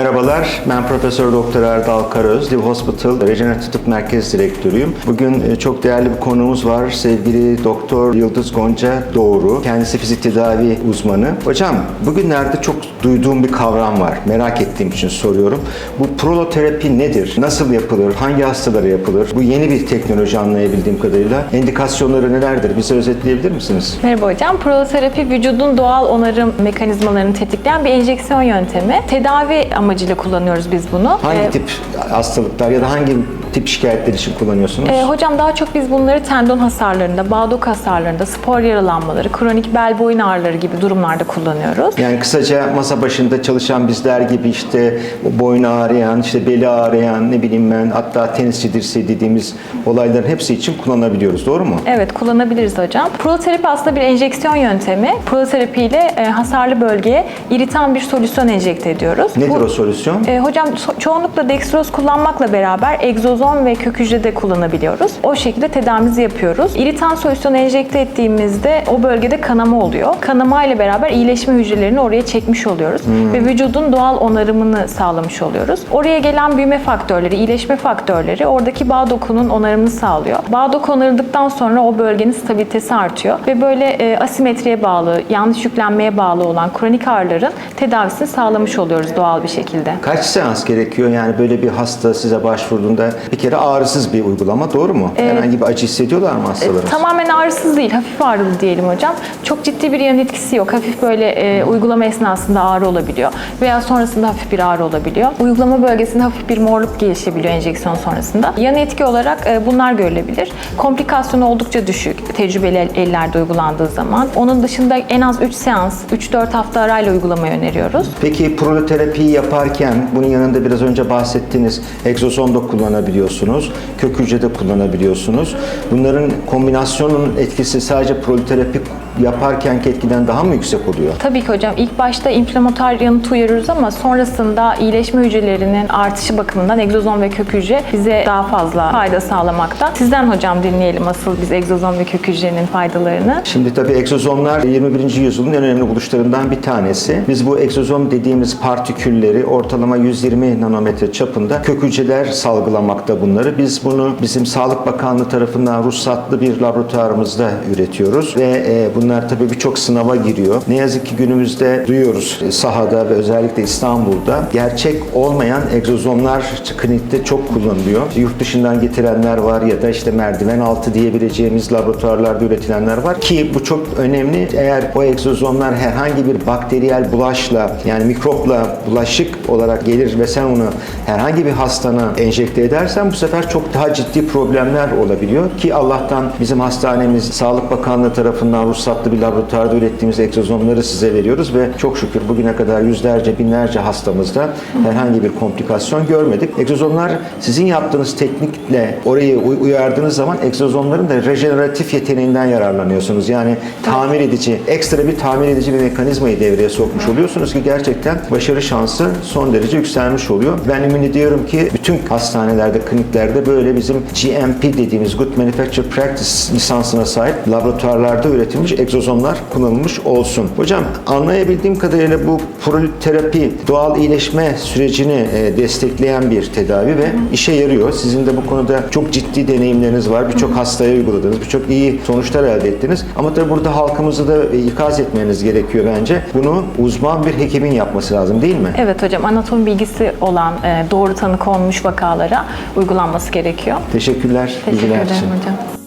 Merhabalar, ben Profesör Doktor Erdal Karöz, Liv Hospital Regeneratif Tıp Merkez Direktörüyüm. Bugün e, çok değerli bir konuğumuz var, sevgili Doktor Yıldız Gonca Doğru. Kendisi fizik tedavi uzmanı. Hocam, bugünlerde çok duyduğum bir kavram var, merak ettiğim için soruyorum. Bu proloterapi nedir? Nasıl yapılır? Hangi hastalara yapılır? Bu yeni bir teknoloji anlayabildiğim kadarıyla. Endikasyonları nelerdir? Bize özetleyebilir misiniz? Merhaba hocam. Proloterapi vücudun doğal onarım mekanizmalarını tetikleyen bir enjeksiyon yöntemi. Tedavi amacıyla kullanıyoruz biz bunu. Hangi Ee, tip hastalıklar ya da hangi tip şikayetler için kullanıyorsunuz? e, hocam daha çok biz bunları tendon hasarlarında, bağdok hasarlarında, spor yaralanmaları, kronik bel boyun ağrıları gibi durumlarda kullanıyoruz. Yani kısaca masa başında çalışan bizler gibi işte boyun ağrıyan, işte beli ağrıyan, ne bileyim ben hatta tenisçi dirseği dediğimiz olayların hepsi için kullanabiliyoruz. Doğru mu? Evet kullanabiliriz hocam. Proloterapi aslında bir enjeksiyon yöntemi. Proloterapi ile e, hasarlı bölgeye iritan bir solüsyon enjekte ediyoruz. Nedir Bu- o solüsyon? E, hocam so- çoğunlukla dextroz kullanmakla beraber egzozom ve kök hücre de kullanabiliyoruz. O şekilde tedavimizi yapıyoruz. İritan solüsyonu enjekte ettiğimizde o bölgede kanama oluyor. Kanama ile beraber iyileşme hücrelerini oraya çekmiş oluyoruz ve vücudun doğal onarımını sağlamış oluyoruz. Oraya gelen büyüme faktörleri, iyileşme faktörleri oradaki bağ dokunun onarımını sağlıyor. Bağ doku onarıldıktan sonra o bölgenin stabilitesi artıyor ve böyle e, asimetriye bağlı, yanlış yüklenmeye bağlı olan kronik ağrıların tedavisini sağlamış oluyoruz doğal bir şekilde. Kaç seans gerekiyor yani böyle bir hasta size başvurduğunda bir kere ağrısız bir uygulama doğru mu? Herhangi bir acı hissediyorlar mı hastalarımız? Tamamen ağrısız değil, hafif ağrılı diyelim hocam. Çok ciddi bir yan etkisi yok. Hafif böyle e, uygulama esnasında ağrı olabiliyor veya sonrasında hafif bir ağrı olabiliyor. Uygulama bölgesinde hafif bir morluk gelişebiliyor enjeksiyon sonrasında. Yan etki olarak e, bunlar görülebilir. Komplikasyonu oldukça düşük tecrübeli el- ellerde uygulandığı zaman. Onun dışında en az 3 seans, 3-4 hafta arayla uygulamayı öneriyoruz. Peki proloterapiyi yaparken bunun yanında biraz önce bahsettiğiniz egzozom da kullanabiliyorsunuz, kök hücre de kullanabiliyorsunuz. Bunların kombinasyonun etkisi sadece proloterapi yaparkenki etkiden daha mı yüksek oluyor? Tabii ki hocam ilk başta inflamatuar yanıtı uyarıyoruz ama sonrasında iyileşme hücrelerinin artışı bakımından egzozom ve kök hücre bize daha fazla fayda sağlamakta. Sizden hocam dinleyelim asıl biz egzozom ve kök hücrenin faydalarını. Şimdi tabii egzozomlar 21. yüzyılın en önemli buluşlarından bir tanesi. Biz bu egzozom dediğimiz partikülleri ortalama 120 nanometre çapında kök hücreler salgılamakta bunları. Biz bunu bizim Sağlık Bakanlığı tarafından ruhsatlı bir laboratuvarımızda üretiyoruz ve e, bunlar tabii birçok sınava giriyor. Ne yazık ki günümüzde duyuyoruz e, sahada ve özellikle İstanbul'da gerçek olmayan egzozomlar klinikte çok kullanılıyor. Yurt dışından getirenler var ya da işte merdiven altı diyebileceğimiz laboratuvarlarda üretilenler var ki bu çok önemli. Eğer o egzozomlar herhangi bir bakteriyel bulaşla yani mikropla bulaşık olarak gelir ve sen onu herhangi bir hastana enjekte edersen bu sefer çok daha ciddi problemler olabiliyor ki Allah'tan bizim hastanemiz Sağlık Bakanlığı tarafından ruhsatlı bir laboratuvarda ürettiğimiz egzozomları size veriyoruz ve çok şükür bugüne kadar yüzlerce binlerce hastamızda herhangi bir komplikasyon görmedik. Egzozomlar sizin yaptığınız teknikle orayı uy- uyardığınız zaman egzozomların da rejeneratif yeteneğinden yararlanıyorsunuz. Yani tamir edici, ekstra bir tamir edici bir mekanizmayı devreye sokmuş oluyorsunuz ki gerçekten başarı şansı son derece yükselmiş oluyor. Ben ümit ediyorum ki bütün hastanelerde, kliniklerde böyle bizim GMP dediğimiz Good Manufacture Practice lisansına sahip laboratuvarlarda üretilmiş egzozomlar kullanılmış olsun. Hocam anlayabildiğim kadarıyla bu proloterapi doğal iyileşme sürecini e, destekleyen bir tedavi ve işe yarıyor. Sizin de bu konuda çok ciddi deneyimleriniz var. Birçok hastaya uyguladınız. Birçok iyi sonuçlar elde ettiniz. Ama tabii burada halkımızı da e, ikaz etmeniz gerekiyor bence. Bunu uzman bir hekimin yapması lazım değil mi? Evet hocam anatomi bilgisi olan e, doğru tanı konmuş vakalara uygulanması gerekiyor. Teşekkürler Teşekkür ederim hocam.